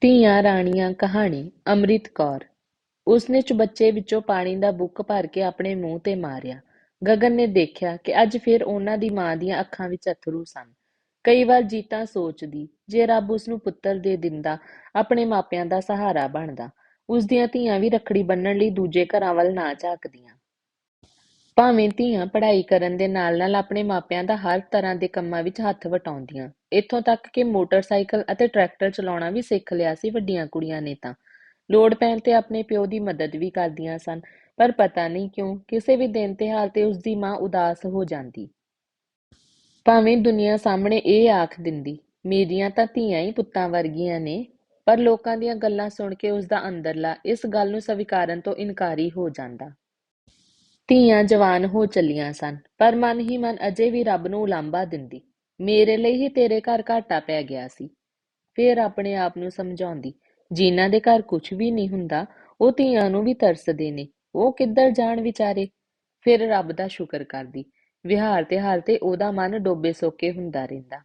ਧੀਆਂ ਰਾਣੀਆਂ ਕਹਾਣੀ, ਅੰਮ੍ਰਿਤ ਕੌਰ। ਉਸਨੇ ਚੁਬੱਚੇ ਵਿੱਚੋਂ ਪਾਣੀ ਦਾ ਬੁੱਕ ਭਰ ਕੇ ਆਪਣੇ ਮੂੰਹ ਤੇ ਮਾਰਿਆ। ਗਗਨ ਨੇ ਦੇਖਿਆ ਕਿ ਅੱਜ ਫਿਰ ਉਹਨਾਂ ਦੀ ਮਾਂ ਦੀਆਂ ਅੱਖਾਂ ਵਿੱਚ ਅਥਰੂ ਸਨ। ਕਈ ਵਾਰ ਜੀਤਾ ਸੋਚਦੀ, ਜੇ ਰੱਬ ਉਸਨੂੰ ਪੁੱਤਰ ਦੇ ਦਿੰਦਾ, ਆਪਣੇ ਮਾਪਿਆਂ ਦਾ ਸਹਾਰਾ ਬਣਦਾ। ਉਸਦੀਆਂ ਧੀਆਂ ਵੀ ਰੱਖੜੀ ਬੰਨਣ ਲਈ ਦੂਜੇ ਘਰਾਂ ਵੱਲ ਨਾ ਝਾਕਦੀਆਂ। ਭਾਵੇਂ ਧੀਆਂ ਪੜ੍ਹਾਈ ਕਰਨ ਦੇ ਨਾਲ-ਨਾਲ ਆਪਣੇ ਮਾਪਿਆਂ ਦਾ ਹਰ ਤਰ੍ਹਾਂ ਦੇ ਕੰਮਾਂ ਵਿੱਚ ਹੱਥ ਵਟਾਉਂਦੀਆਂ। ਇੱਥੋਂ ਤੱਕ ਕਿ ਮੋਟਰਸਾਈਕਲ ਅਤੇ ਟਰੈਕਟਰ ਚਲਾਉਣਾ ਵੀ ਸਿੱਖ ਲਿਆ ਸੀ ਵੱਡੀਆਂ ਕੁੜੀਆਂ ਨੇ ਤਾਂ। ਲੋੜ ਪੈਣ ਤੇ ਆਪਣੇ ਪਿਓ ਦੀ ਮਦਦ ਵੀ ਕਰਦੀਆਂ ਸਨ, ਪਰ ਪਤਾ ਨਹੀਂ ਕਿਉਂ ਕਿਸੇ ਵੀ ਦਿਨ ਤਿਉਹਾਰ ਤੇ ਉਸਦੀ ਮਾਂ ਉਦਾਸ ਹੋ ਜਾਂਦੀ। ਭਾਵੇਂ ਦੁਨੀਆ ਸਾਹਮਣੇ ਇਹ ਆਖ ਦਿੰਦੀ, ਮੇਰੀਆਂ ਤਾਂ ਧੀਆਂ ਹੀ ਪੁੱਤਾਂ ਵਰਗੀਆਂ ਨੇ। ਪਰ ਲੋਕਾਂ ਦੀਆਂ ਗੱਲਾਂ ਸੁਣ ਕੇ ਉਸਦਾ ਅੰਦਰਲਾ ਇਸ ਗੱਲ ਨੂੰ ਸਵੀਕਾਰਨ ਤੋਂ ਇਨਕਾਰੀ ਹੋ ਜਾਂਦਾ। ਧੀਆਂ ਜਵਾਨ ਹੋ ਚੱਲੀਆਂ ਸਨ, ਪਰ ਮਨ ਹੀ ਮਨ ਅਜੇ ਵੀ ਰੱਬ ਨੂੰ ਉਲਾਂਭਾ ਦਿੰਦੀ। ਮੇਰੇ ਲਈ ਹੀ ਤੇਰੇ ਘਰ ਘਾਟਾ ਪੈ ਗਿਆ ਸੀ। ਫੇਰ ਆਪਣੇ ਆਪ ਨੂੰ ਸਮਝਾਉਂਦੀ, ਜਿਨ੍ਹਾਂ ਦੇ ਘਰ ਕੁਝ ਵੀ ਨਹੀਂ ਹੁੰਦਾ, ਉਹ ਧੀਆਂ ਨੂੰ ਵੀ ਤਰਸਦੇ ਨੇ। ਉਹ ਕਿੱਧਰ ਜਾਣ ਵਿਚਾਰੇ? ਫਿਰ ਰੱਬ ਦਾ ਸ਼ੁਕਰ ਕਰਦੀ। ਵਿਹਾਰ ਤੇ ਹਾਲ ਤੇ ਉਹਦਾ ਮਨ ਡੋਬੇ ਸੋਕੇ ਹੁੰਦਾ ਰਹਿੰਦਾ।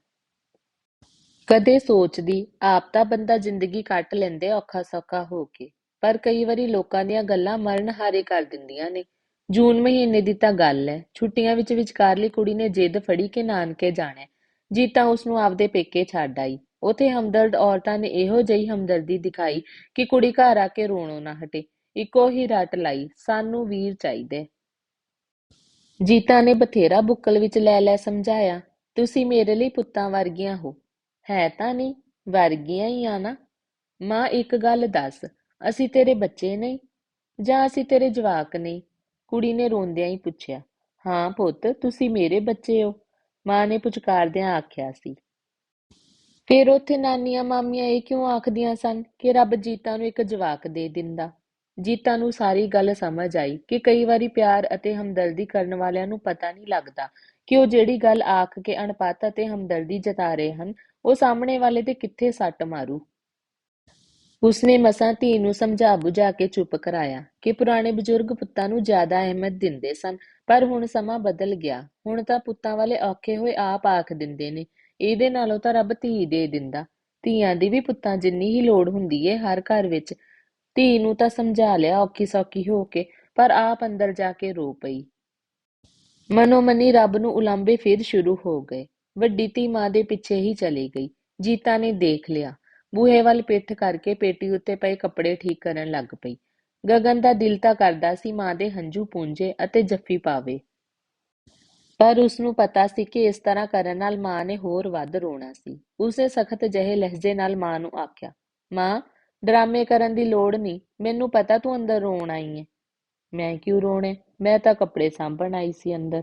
ਕਦੇ ਸੋਚਦੀ, ਆਪ ਤਾਂ ਬੰਦਾ ਜ਼ਿੰਦਗੀ ਕੱਟ ਲੈਂਦੇ ਔਖਾ ਸੌਖਾ ਹੋ ਕੇ, ਪਰ ਕਈ ਵਾਰੀ ਲੋਕਾਂ ਦੀਆਂ ਗੱਲਾਂ ਮਰਨ ਹਾਰੇ ਕਰ ਦਿੰਦੀਆਂ ਨੇ। ਜੂਨ ਮਹੀਨੇ ਦੀ ਤਾਂ ਗੱਲ ਹੈ ਛੁੱਟੀਆਂ ਵਿੱਚ ਵਿਚਕਾਰਲੀ ਕੁੜੀ ਨੇ ਜਿੱਦ ਫੜੀ ਕਿ ਨਾਨਕੇ ਜਾਣਾ ਜੀਤਾ ਉਸ ਨੂੰ ਆਪਦੇ ਪੇਕੇ ਛੱਡ ਆਈ। ਉਥੇ ਹਮਦਰਦ ਔਰਤਾਂ ਨੇ ਇਹੋ ਜਿਹੀ ਹਮਦਰਦੀ ਦਿਖਾਈ ਕਿ ਕੁੜੀ ਘਰ ਆ ਕੇ ਰੋਣੋਂ ਨਾ ਹਟੇ। ਇੱਕੋ ਹੀ ਰੱਟ ਲਾਈ, ਸਾਨੂੰ ਵੀਰ ਚਾਹੀਦੇ ਜੀਤਾ ਨੇ ਬਥੇਰਾ ਬੁੱਕਲ ਵਿੱਚ ਲੈ ਲੈ ਸਮਝਾਇਆ, ਤੁਸੀਂ ਮੇਰੇ ਲਈ ਪੁੱਤਾਂ ਵਰਗੀਆਂ ਹੋ। ਹੈ ਤਾਂ ਨਹੀਂ, ਵਰਗੀਆਂ ਹੀ ਆ ਨਾ। ਮਾਂ, ਇੱਕ ਗੱਲ ਦੱਸ, ਅਸੀਂ ਤੇਰੇ ਬੱਚੇ ਨਹੀਂ, ਜਾਂ ਅਸੀਂ ਤੇਰੇ ਜਵਾਕ ਨਹੀਂ? ਕੁੜੀ ਨੇ ਰੋਂਦਿਆਂ ਹੀ ਪੁੱਛਿਆ, ਹਾਂ ਪੁੱਤ, ਤੁਸੀਂ ਮੇਰੇ ਬੱਚੇ ਹੋ। ਮਾਂ ਨੇ ਪੁਚਕਾਰਦਿਆਂ ਆਖਿਆ ਸੀ। ਫਿਰ ਉੱਥੇ ਨਾਨੀਆਂ ਮਾਮੀਆਂ ਇਹ ਕਿਉਂ ਆਖਦੀਆਂ ਸਨ ਕਿ ਰੱਬ ਜੀਤਾ ਨੂੰ ਇੱਕ ਜਵਾਕ ਦੇ ਦਿੰਦਾ? ਜੀਤਾ ਨੂੰ ਸਾਰੀ ਗੱਲ ਸਮਝ ਆਈ ਕਿ ਕਈ ਵਾਰੀ ਪਿਆਰ ਅਤੇ ਹਮਦਰਦੀ ਕਰਨ ਵਾਲਿਆਂ ਨੂੰ ਪਤਾ ਨਹੀਂ ਲੱਗਦਾ ਕਿ ਉਹ ਜਿਹੜੀ ਗੱਲ ਆਖ ਕੇ ਅਣਪਤ ਅਤੇ ਹਮਦਰਦੀ ਜਤਾ ਰਹੇ ਹਨ, ਉਹ ਸਾਹਮਣੇ ਵਾਲੇ ਤੇ ਕਿੱਥੇ ਸੱਟ ਮਾਰੂ। ਉਸਨੇ ਮਸਾਂ ਧੀ ਨੂੰ ਸਮਝਾ ਬੁਝਾ ਕੇ ਚੁੱਪ ਕਰਾਇਆ ਕਿ ਪੁਰਾਣੇ ਬਜ਼ੁਰਗ ਪੁੱਤਾਂ ਨੂੰ ਜ਼ਿਆਦਾ ਅਹਿਮਤ ਦਿੰਦੇ ਸਨ, ਪਰ ਹੁਣ ਸਮਾਂ ਬਦਲ ਗਿਆ। ਹੁਣ ਤਾਂ ਪੁੱਤਾਂ ਵਾਲੇ ਔਖੇ ਹੋਏ ਆਪ ਆਖ ਦਿੰਦੇ ਨੇ, ਇਹਦੇ ਨਾਲੋਂ ਤਾਂ ਰੱਬ ਧੀ ਦੇ ਦਿੰਦਾ। ਧੀਆਂ ਦੀ ਵੀ ਪੁੱਤਾਂ ਜਿੰਨੀ ਹੀ ਲੋੜ ਹੁੰਦੀ ਏ ਹਰ ਘਰ ਵਿੱਚ ਧੀ ਨੂੰ ਤਾਂ ਸਮਝਾ ਲਿਆ ਔਖੀ ਸੌਖੀ ਹੋ ਕੇ, ਪਰ ਆਪ ਅੰਦਰ ਜਾ ਕੇ ਰੋ ਪਈ। ਮਨੋਮਨੀ ਰੱਬ ਨੂੰ ਉਲਾਂਬੇ ਫਿਰ ਸ਼ੁਰੂ ਹੋ ਗਏ। ਵੱਡੀ ਧੀ ਮਾਂ ਦੇ ਪਿੱਛੇ ਹੀ ਚਲੀ ਗਈ। ਜੀਤਾ ਨੇ ਦੇਖ ਲਿਆ। ਬੂਹੇ ਵੱਲ ਪਿੱਠ ਕਰਕੇ ਪੇਟੀ ਉੱਤੇ ਪਏ ਕੱਪੜੇ ਠੀਕ ਕਰਨ ਲੱਗ ਪਈ। ਗਗਨ ਦਾ ਦਿਲ ਤਾਂ ਕਰਦਾ ਸੀ ਮਾਂ ਦੇ ਹੰਝੂ ਪੂੰਝੇ ਅਤੇ ਜੱਫੀ ਪਾਵੇ। ਪਰ ਉਸ ਨੂੰ ਪਤਾ ਸੀ ਕਿ ਇਸ ਤਰ੍ਹਾਂ ਕਰਨ ਨਾਲ ਮਾਂ ਨੇ ਹੋਰ ਵੱਧ ਰੋਣਾ ਸੀ। ਉਸੇ ਸਖਤ ਜਿਹੇ ਲਹਿਜੇ ਨਾਲ ਮਾਂ ਨੂੰ ਆਖਿਆ, ਮਾਂ, ਡਰਾਮੇ ਕਰਨ ਦੀ ਲੋੜ ਨਹੀਂ। ਮੈਨੂੰ ਪਤਾ ਤੂੰ ਅੰਦਰ ਰੋਣ ਆਈ ਹੈ ਮੈਂ ਕਿਉਂ ਰੋਣੇ ਮੈਂ ਤਾਂ ਕੱਪੜੇ ਸਾਂਭਣ ਆਈ ਸੀ ਅੰਦਰ।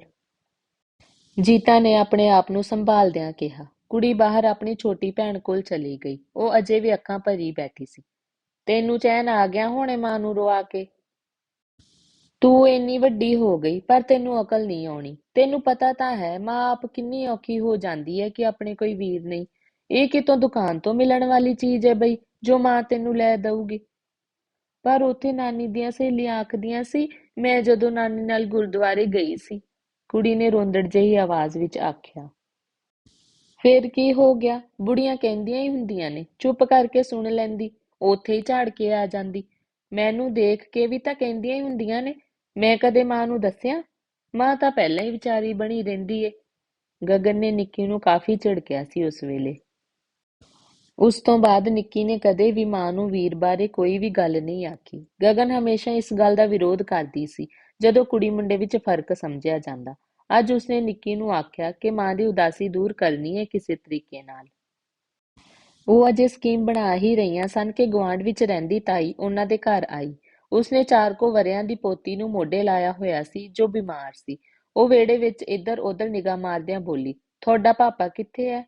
ਜੀਤਾ ਨੇ ਆਪਣੇ ਆਪ ਨੂੰ ਸੰਭਾਲਦਿਆਂ ਕਿਹਾ। ਕੁੜੀ ਬਾਹਰ ਆਪਣੀ ਛੋਟੀ ਭੈਣ ਕੋਲ ਚਲੀ ਗਈ। ਉਹ ਅਜੇ ਵੀ ਅੱਖਾਂ ਭਰੀ ਬੈਠੀ ਸੀ। ਤੈਨੂੰ ਚੈਨ ਆ ਗਿਆ ਹੋਣੇ ਮਾਂ ਨੂੰ ਰਵਾ ਕੇ? ਤੂੰ ਇੰਨੀ ਵੱਡੀ ਹੋ ਗਈ, ਪਰ ਤੈਨੂੰ ਅਕਲ ਨਹੀਂ ਆਉਣੀ। ਤੈਨੂੰ ਪਤਾ ਤਾਂ ਹੈ, ਮਾਂ ਆਪ ਕਿੰਨੀ ਔਖੀ ਹੋ ਜਾਂਦੀ ਹੈ ਕਿ ਆਪਣੇ ਕੋਈ ਵੀਰ ਨਹੀਂ। ਇਹ ਕਿਤੋਂ ਦੁਕਾਨ ਤੋਂ ਮਿਲਣ ਵਾਲੀ ਚੀਜ਼ ਹੈ ਬਈ, ਜੋ ਮਾਂ ਤੈਨੂੰ ਲੈ ਦਊਗੀ? ਪਰ ਉੱਥੇ ਨਾਨੀ ਦੀਆਂ ਸਹੇਲੀਆਂ ਆਖਦੀਆਂ ਸੀ, ਮੈਂ ਜਦੋਂ ਨਾਨੀ ਨਾਲ ਗੁਰਦੁਆਰੇ ਗਈ ਸੀ। ਕੁੜੀ ਨੇ ਰੋਂਦੜ ਜਿਹੀ ਆਵਾਜ਼ ਵਿੱਚ ਆਖਿਆ ਫੇਰ ਕੀ ਹੋ ਗਿਆ? ਬੁੜੀਆਂ ਕਹਿੰਦੀਆਂ ਹੀ ਹੁੰਦੀਆਂ ਨੇ, ਚੁੱਪ ਕਰਕੇ ਸੁਣ ਲੈਂਦੀ, ਉੱਥੇ ਹੀ ਝਾੜ ਕੇ ਆ ਜਾਂਦੀ। ਮੈਨੂੰ ਦੇਖ ਕੇ ਵੀ ਤਾਂ ਕਹਿੰਦੀਆਂ ਹੀ ਹੁੰਦੀਆਂ ਨੇ, ਮੈਂ ਕਦੇ ਮਾਂ ਨੂੰ ਦੱਸਿਆ? ਮਾਂ ਤਾਂ ਪਹਿਲਾਂ ਹੀ ਵਿਚਾਰੀ ਬਣੀ ਰਹਿੰਦੀ ਏ। ਗਗਨ ਨੇ ਨਿੱਕੀ ਨੂੰ ਕਾਫੀ ਝਿੜਕਿਆ ਸੀ ਉਸ ਵੇਲੇ। ਉਸ ਤੋਂ ਬਾਅਦ ਨਿੱਕੀ ਨੇ ਕਦੇ ਵੀ ਮਾਂ ਨੂੰ ਵੀਰ ਬਾਰੇ ਕੋਈ ਵੀ ਗੱਲ ਨਹੀਂ ਆਖੀ। ਗਗਨ ਹਮੇਸ਼ਾ ਇਸ ਗੱਲ ਦਾ ਵਿਰੋਧ ਕਰਦੀ ਸੀ, ਜਦੋਂ ਕੁੜੀ ਮੁੰਡੇ ਵਿੱਚ ਫ਼ਰਕ ਸਮਝਿਆ ਜਾਂਦਾ। ਅੱਜ ਉਸਨੇ ਨਿੱਕੀ ਨੂੰ ਆਖਿਆ ਕਿ ਮਾਂ ਦੀ ਉਦਾਸੀ ਦੂਰ ਕਰਨੀ ਹੈ ਕਿਸੇ ਤਰੀਕੇ ਨਾਲ। ਉਹ ਅਜੇ ਸਕੀਮ ਬਣਾ ਹੀ ਰਹੀਆਂ ਸਨ ਕਿ ਗੁਆਂਢ ਵਿੱਚ ਰਹਿੰਦੀ ਤਾਈ ਉਹਨਾਂ ਦੇ ਘਰ ਆਈ। ਉਸਨੇ ਚਾਰ ਕੋ ਵਰਿਆਂ ਦੀ ਪੋਤੀ ਨੂੰ ਮੋਢੇ ਲਾਇਆ ਹੋਇਆ ਸੀ ਜੋ ਬਿਮਾਰ ਸੀ। ਉਹ ਵੇੜੇ ਵਿੱਚ ਇੱਧਰ ਉੱਧਰ ਨਿਗਾਹ ਮਾਰਦਿਆਂ ਬੋਲੀ, ਤੁਹਾਡਾ ਪਾਪਾ ਕਿੱਥੇ ਹੈ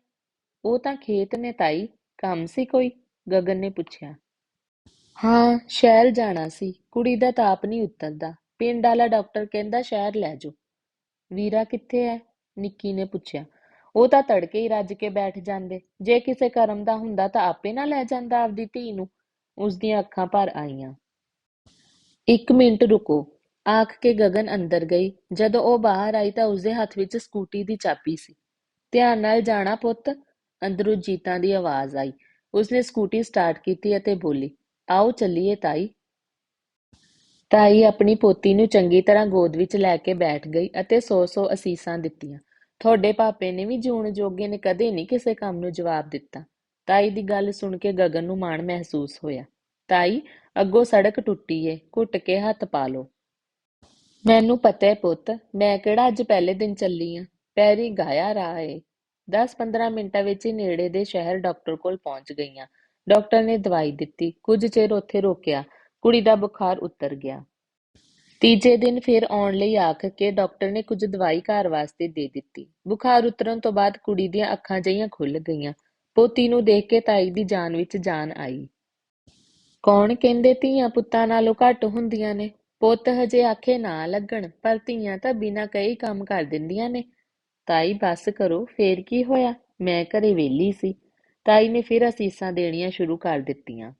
ਉਹ ਤਾਂ ਖੇਤ ਨੇ ਤਾਈ, ਕੰਮ ਸੀ ਕੋਈ? ਗਗਨ ਨੇ ਪੁੱਛਿਆ। ਹਾਂ, ਸ਼ਹਿਰ ਜਾਣਾ ਸੀ, ਕੁੜੀ ਦਾ ਤਾਪ ਨਹੀਂ ਉਤਰਦਾ। ਪਿੰਡ ਵਾਲਾ ਡਾਕਟਰ ਕਹਿੰਦਾ ਸ਼ਹਿਰ ਲੈ ਜਾਓ। ਵੀਰਾ ਕਿੱਥੇ ਹੈ ਨਿੱਕੀ ਨੇ ਪੁੱਛਿਆ। ਉਹ ਤਾਂ ਤੜਕੇ ਹੀ ਰੱਜ ਕੇ ਬੈਠ ਜਾਂਦੇ। ਜੇ ਕਿਸੇ ਕਰਮ ਦਾ ਹੁੰਦਾ ਤਾਂ ਆਪੇ ਨਾ ਲੈ ਜਾਂਦਾ ਆਪਦੀ ਧੀ ਨੂੰ। ਉਸ ਦੀਆਂ ਅੱਖਾਂ ਭਰ ਆਈਆਂ। ਇੱਕ ਮਿੰਟ ਰੁਕੋ। ਆਖ ਕੇ ਗਗਨ ਅੰਦਰ ਗਈ। ਜਦੋਂ ਉਹ ਬਾਹਰ ਆਈ ਤਾਂ ਉਸਦੇ ਹੱਥ ਵਿੱਚ ਸਕੂਟੀ ਦੀ ਚਾਬੀ ਸੀ। ਧਿਆਨ ਨਾਲ ਜਾਣਾ ਪੁੱਤ। ਅੰਦਰੋਂ ਜੀਤਾਂ ਦੀ ਆਵਾਜ਼ ਆਈ। ਉਸਨੇ ਸਕੂਟੀ ਸਟਾਰਟ ਕੀਤੀ ਅਤੇ ਬੋਲੀ, ਆਓ ਚੱਲੀਏ ਤਾਈ। ਤਾਈ ਆਪਣੀ ਪੋਤੀ ਨੂੰ ਚੰਗੀ ਤਰ੍ਹਾਂ ਗੋਦ ਵਿੱਚ ਲੈ ਕੇ ਬੈਠ ਗਈ ਅਤੇ ਸੌ ਸੌ ਅਸੀਸਾਂ ਦਿੱਤੀਆਂ। ਤੁਹਾਡੇ ਪਾਪੇ ਨੇ ਵੀ ਜੂਣ ਜੋਗੇ ਨੇ, ਕਦੇ ਨਹੀਂ ਕਿਸੇ ਕੰਮ ਨੂੰ ਜਵਾਬ ਦਿੱਤਾ। ਤਾਈ ਦੀ ਗੱਲ ਸੁਣ ਕੇ ਗਗਨ ਨੂੰ ਮਾਣ ਮਹਿਸੂਸ ਹੋਇਆ। ਤਾਈ, ਅੱਗੋਂ ਸੜਕ ਟੁੱਟੀ ਏ, ਘੁੱਟ ਕੇ ਹੱਥ ਪਾ ਲੋ ਮੈਨੂੰ ਪਤਾ ਹੈ ਪੁੱਤ, ਮੈਂ ਕਿਹੜਾ ਅੱਜ ਪਹਿਲੇ ਦਿਨ ਚੱਲੀ ਆਂ। ਪੈਰੀ ਗਾਇਆ ਰਾਹ ਏ। 10-15 ਮਿੰਟਾਂ ਵਿੱਚ ਹੀ ਨੇੜੇ ਦੇ ਸ਼ਹਿਰ ਡਾਕਟਰ ਕੋਲ ਪਹੁੰਚ ਗਈਆਂ। ਡਾਕਟਰ ਨੇ ਦਵਾਈ ਦਿੱਤੀ। ਕੁਝ ਚਿਰ ਉੱਥੇ ਰੋਕਿਆ। ਕੁੜੀ ਦਾ ਬੁਖਾਰ ਉਤਰ ਗਿਆ। ਤੀਜੇ ਦਿਨ ਫਿਰ ਆਉਣ ਲਈ ਆਖ ਕੇ ਡਾਕਟਰ ਨੇ ਕੁਝ ਦਵਾਈ ਘਰ ਵਾਸਤੇ ਦੇ ਦਿੱਤੀ। ਬੁਖਾਰ ਉਤਰਨ ਤੋਂ ਬਾਅਦ ਕੁੜੀ ਦੀਆਂ ਅੱਖਾਂ ਜਿਹੀਆਂ ਖੁੱਲ ਗਈਆਂ। ਪੋਤੀ ਨੂੰ ਦੇਖ ਕੇ ਤਾਈ ਦੀ ਜਾਨ ਵਿੱਚ ਜਾਨ ਆਈ। ਕੌਣ ਕਹਿੰਦੇ ਧੀਆਂ ਪੁੱਤਾਂ ਨਾਲੋਂ ਘੱਟ ਹੁੰਦੀਆਂ ਨੇ? ਪੁੱਤ ਹਜੇ ਆਖੇ ਨਾ ਲੱਗਣ, ਪਰ ਧੀਆਂ ਤਾਂ ਬਿਨਾਂ ਕਈ ਕੰਮ ਕਰ ਦਿੰਦੀਆਂ ਨੇ। ਤਾਈ ਬਸ ਕਰੋ, ਫੇਰ ਕੀ ਹੋਇਆ? ਮੈਂ ਘਰੇ ਵਿਹਲੀ ਸੀ। ਤਾਈ ਨੇ ਫਿਰ ਅਸੀਸਾਂ ਦੇਣੀਆਂ ਸ਼ੁਰੂ ਕਰ ਦਿੱਤੀਆਂ।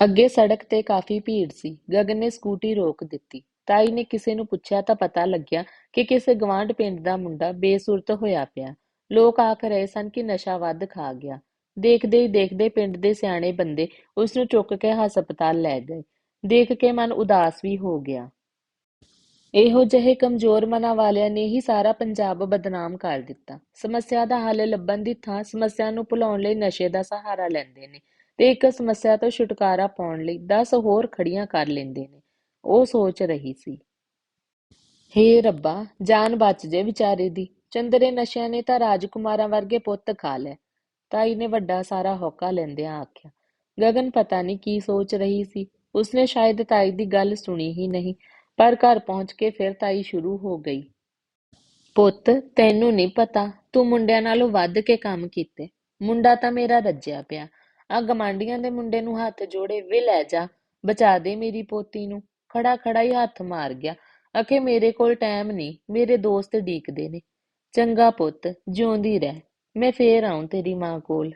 ਅੱਗੇ ਸੜਕ ਤੇ ਕਾਫੀ ਭੀੜ ਸੀ। ਗਗਨ ਨੇ ਸਕੂਟੀ ਰੋਕ ਦਿੱਤੀ। ਤਾਈ ਨੇ ਕਿਸੇ ਨੂੰ ਪੁੱਛਿਆ ਤਾਂ ਪਤਾ ਲੱਗਿਆ ਕਿ ਕਿਸੇ ਗਵਾਂਢ ਪਿੰਡ ਦਾ ਮੁੰਡਾ ਬੇਸੁਰਤ ਹੋਇਆ ਪਿਆ। ਲੋਕ ਆਖ ਰਹੇ ਸਨ ਕਿ ਨਸ਼ਾ ਵੱਧ ਖਾ ਗਿਆ। ਦੇਖਦੇ ਹੀ ਦੇਖਦੇ ਪਿੰਡ ਦੇ ਸਿਆਣੇ ਬੰਦੇ ਉਸ ਨੂੰ ਚੁੱਕ ਕੇ ਹਸਪਤਾਲ ਲੈ ਗਏ। ਦੇਖ ਕੇ ਮਨ ਉਦਾਸ ਵੀ ਹੋ ਗਿਆ। ਇਹੋ ਜਿਹੇ ਕਮਜ਼ੋਰ ਮਨਾਂ ਵਾਲਿਆਂ ਨੇ ਹੀ ਸਾਰਾ ਪੰਜਾਬ ਬਦਨਾਮ ਕਰ ਦਿੱਤਾ। ਸਮੱਸਿਆ ਦਾ ਹੱਲ ਲੱਭਣ ਦੀ ਥਾਂ ਸਮੱਸਿਆ ਨੂੰ ਭੁਲਾਉਣ ਲਈ ਨਸ਼ੇ ਦਾ ਸਹਾਰਾ ਲੈਂਦੇ ਨੇ। ਤੇ ਇੱਕ ਸਮੱਸਿਆ ਤੋਂ ਛੁਟਕਾਰਾ ਪਾਉਣ ਲਈ 10 ਹੋਰ ਖੜੀਆਂ ਕਰ ਲੈਂਦੇ ਨੇ। ਉਹ ਸੋਚ ਰਹੀ ਸੀ। ਹੇ ਰੱਬਾ, ਜਾਨ ਬਚ ਜੇ ਵਿਚਾਰੇ ਦੀ। ਚੰਦਰੇ ਨਸ਼ਿਆਂ ਨੇ ਤਾਂ ਰਾਜਕੁਮਾਰਾਂ ਵਰਗੇ ਪੁੱਤ ਖਾ ਲਏ। ਤਾਈ ਨੇ ਵੱਡਾ ਸਾਰਾ ਹੌਕਾ ਲੈਂਦਿਆਂ ਆਖਿਆ, ਗਗਨ ਪਤਾ ਨਹੀਂ ਕੀ ਸੋਚ ਰਹੀ ਸੀ। ਉਸਨੇ ਸ਼ਾਇਦ ਤਾਈ ਦੀ ਗੱਲ ਸੁਣੀ ਹੀ ਨਹੀਂ, ਪਰ ਘਰ ਪਹੁੰਚ ਕੇ ਫਿਰ ਤਾਈ ਸ਼ੁਰੂ ਹੋ ਗਈ। ਪੁੱਤ, ਤੈਨੂੰ ਨਹੀਂ ਪਤਾ, ਤੂੰ ਮੁੰਡਿਆਂ ਨਾਲੋਂ ਵੱਧ ਕੇ ਕੰਮ ਕੀਤੇ। ਮੁੰਡਾ ਤਾਂ ਮੇਰਾ ਰੱਜਿਆ ਪਿਆ। ਆ ਗਮਾਂਡੀਆਂ ਦੇ ਮੁੰਡੇ ਨੂੰ ਹੱਥ ਜੋੜੇ, ਵੇ ਲੈ ਜਾ, ਬਚਾ ਦੇ ਮੇਰੀ ਪੋਤੀ ਨੂੰ। ਖੜਾ ਖੜਾ ਹੀ ਹੱਥ ਮਾਰ ਗਿਆ। ਅਖੇ ਮੇਰੇ ਕੋਲ ਟਾਈਮ ਨਹੀਂ, ਮੇਰੇ ਦੋਸਤ ਡੀਕਦੇ ਨੇ। ਚੰਗਾ ਪੁੱਤ, ਜਿਉਂਦੀ ਰਹਿ, ਮੈਂ ਫੇਰ ਆਉਂ ਤੇਰੀ ਮਾਂ ਕੋਲ।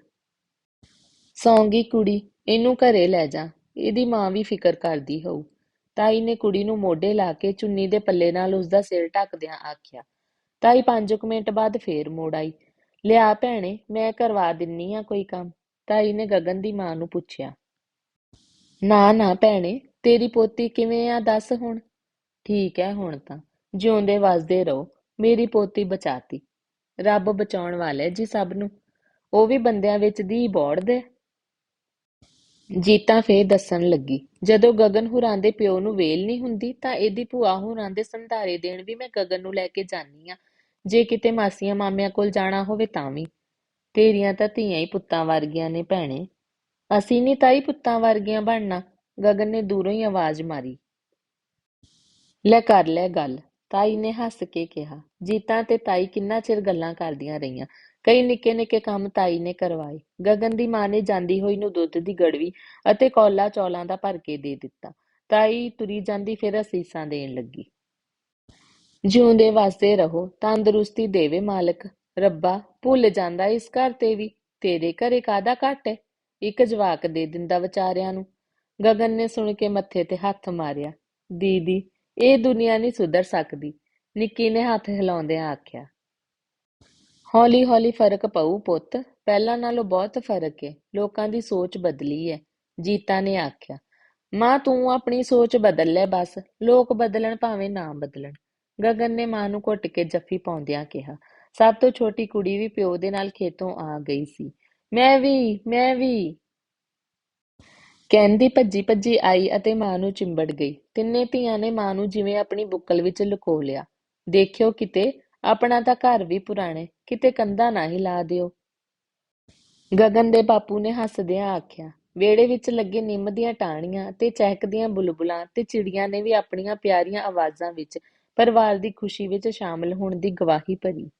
ਸੌਂਗੀ ਕੁੜੀ, ਇਹਨੂੰ ਘਰੇ ਲੈ ਜਾ, ਇਹਦੀ ਮਾਂ ਵੀ ਫਿਕਰ ਕਰਦੀ ਹੋਊ। ਤਾਈ ਨੇ ਕੁੜੀ ਨੂੰ ਮੋਢੇ ਲਾ ਕੇ ਚੁੰਨੀ ਦੇ ਪੱਲੇ ਨਾਲ ਉਸਦਾ ਸਿਰ ਢੱਕਦਿਆਂ ਆਖਿਆ। ਤਾਈ ਪੰਜ ਕੁ ਮਿੰਟ ਬਾਅਦ ਫੇਰ ਮੋੜ ਆਈ। ਲਿਆ ਭੈਣੇ, ਮੈਂ ਕਰਵਾ ਦਿੰਨੀ ਆ ਕੋਈ ਕੰਮ। ਤਾਈ ਨੇ ਗਗਨ ਦੀ ਮਾਂ ਨੂੰ ਪੁੱਛਿਆ, ਨਾ ਨਾ ਭੈਣੇ, ਤੇਰੀ ਪੋਤੀ ਕਿਵੇਂ ਆ ਦੱਸ ਹੁਣ? ਠੀਕ ਹੈ ਹੁਣ ਤਾਂ, ਜਿਉਂਦੇ ਵਸਦੇ ਰਹੋ, ਮੇਰੀ ਪੋਤੀ ਬਚਾਤੀ, ਰੱਬ ਬਚਾਉਣ ਵਾਲਾ ਹੈ ਜੀ ਸਭ ਨੂੰ, ਉਹ ਵੀ ਬੰਦਿਆਂ ਵਿੱਚ ਦੀ ਬੋੜਦੇ ਜੀਤਾ ਫੇਰ ਦੱਸਣ ਲੱਗੀ, ਜਦੋਂ ਗਗਨ ਹੁਰਾਂ ਦੇ ਪਿਓ ਨੂੰ ਵੇਲ ਨਹੀਂ ਹੁੰਦੀ, ਤਾਂ ਇਹਦੀ ਭੂਆ ਹੁਰਾਂ ਦੇ ਸੰਧਾਰੇ ਦੇਣ ਵੀ ਮੈਂ ਗਗਨ ਨੂੰ ਲੈ ਕੇ ਜਾਨੀ ਆ, ਜੇ ਕਿਤੇ ਮਾਸੀਆਂ ਮਾਮਿਆਂ ਕੋਲ ਜਾਣਾ ਹੋਵੇ ਤਾਂ ਵੀ। ਤੇਰੀਆਂ ਤਾਂ ਧੀਆਂ ਹੀ ਪੁੱਤਾਂ ਵਰਗੀਆਂ ਨੇ ਭੈਣੇ। ਅਸੀਂ ਨਹੀਂ ਤਾਈ ਪੁੱਤਾਂ ਵਰਗੀਆਂ ਬਣਨਾ। ਗਗਨ ਨੇ ਦੂਰੋਂ ਹੀ ਆਵਾਜ਼ ਮਾਰੀ। ਲੈ ਕਰ ਲੈ ਗੱਲ। ਤਾਈ ਨੇ ਹੱਸ ਕੇ ਕਿਹਾ, ਜੀਤਾ ਤੇ ਤਾਈ ਕਿੰਨਾ ਚਿਰ ਗੱਲਾਂ ਕਰਦੀਆਂ ਰਹੀਆਂ। ਕਈ ਨਿੱਕੇ ਨਿੱਕੇ ਕੰਮ ਤਾਈ ਨੇ ਕਰਵਾਏ। ਗਗਨ ਦੀ ਮਾਂ ਨੇ ਜਾਂਦੀ ਹੋਈ ਨੂੰ ਦੁੱਧ ਦੀ ਗੜਵੀ ਅਤੇ ਕੌਲਾ ਚੌਲਾਂ ਦਾ ਭਰ ਕੇ ਦੇ ਦਿੱਤਾ। ਤਾਈ ਤੁਰੀ ਜਾਂਦੀ ਫਿਰ ਅਸੀਸਾਂ ਦੇਣ ਲੱਗੀ। ਜਿਉਂਦੇ ਵਾਸਤੇ ਰਹੋ, ਤੰਦਰੁਸਤੀ ਦੇਵੇ ਮਾਲਕ। ਰੱਬਾ ਭੁੱਲ ਜਾਂਦਾ ਇਸ ਘਰ ਤੇ ਵੀ, ਤੇਰੇ ਘਰੇ ਕਾਦਾ ਘੱਟ ਹੈ ਇੱਕ ਜਵਾਕ ਦੇ ਦਿੰਦਾ ਵਿਚਾਰਿਆਂ ਨੂੰ। ਗਗਨ ਨੇ ਸੁਣ ਕੇ ਮੱਥੇ ਤੇ ਹੱਥ ਮਾਰਿਆ। ਦੀਦੀ, ਇਹ ਦੁਨੀਆ ਨਹੀਂ ਸੁਧਰ ਸਕਦੀ। ਨਿੱਕੀ ਨੇ ਹੱਥ ਹਿਲਾਉਂਦਿਆਂ ਆਖਿਆ ਹੌਲੀ ਹੌਲੀ ਫ਼ਰਕ ਪਊ ਪੁੱਤ। ਪਹਿਲਾਂ ਨਾਲੋਂ ਬਹੁਤ ਫ਼ਰਕ ਹੈ ਲੋਕਾਂ ਦੀ ਸੋਚ ਬਦਲੀ ਹੈ ਜੀਤਾ ਨੇ ਆਖਿਆ, ਮਾਂ, ਤੂੰ ਆਪਣੀ ਸੋਚ ਬਦਲ ਲੈ ਬਸ। ਲੋਕ ਬਦਲਣ ਭਾਵੇਂ ਨਾ ਬਦਲਣ। ਗਗਨ ਨੇ ਮਾਂ ਨੂੰ ਘੁੱਟ ਕੇ ਜੱਫੀ ਪਾਉਂਦਿਆਂ ਕਿਹਾ ਸਭ ਤੋਂ ਛੋਟੀ ਕੁੜੀ ਵੀ ਪਿਓ ਦੇ ਨਾਲ ਖੇਤੋਂ ਆ ਗਈ ਸੀ। ਮੈਂ ਵੀ ਮੈਂ ਵੀ। ਕਹਿੰਦੀ ਭੱਜੀ ਭੱਜੀ ਆਈ ਅਤੇ ਮਾਂ ਨੂੰ ਚਿੰਬੜ ਗਈ। ਤਿੰਨੇ ਧੀਆਂ ਨੇ ਮਾਂ ਨੂੰ ਜਿਵੇਂ ਆਪਣੀ ਬੁੱਕਲ ਵਿੱਚ ਲੁਕੋ ਲਿਆ। ਦੇਖਿਓ ਕਿਤੇ, ਆਪਣਾ ਤਾਂ ਘਰ ਵੀ ਪੁਰਾਣੇ, ਕਿਤੇ ਕੰਧਾ ਨਾ ਹੀ ਲਾ ਦਿਓ। ਗਗਨ ਦੇ ਬਾਪੂ ਨੇ ਹੱਸਦਿਆਂ ਆਖਿਆ, ਵਿਹੜੇ ਵਿੱਚ ਲੱਗੇ ਨਿੰਮ ਦੀਆਂ ਟਾਹਣੀਆਂ ਤੇ ਚਹਿਕਦੀਆਂ ਬੁਲਬੁਲਾਂ ਤੇ ਚਿੜੀਆਂ ਨੇ ਵੀ ਆਪਣੀਆਂ ਪਿਆਰੀਆਂ ਆਵਾਜ਼ਾਂ ਵਿੱਚ ਪਰਿਵਾਰ ਦੀ ਖੁਸ਼ੀ ਵਿੱਚ ਸ਼ਾਮਲ ਹੋਣ ਦੀ ਗਵਾਹੀ ਭਰੀ।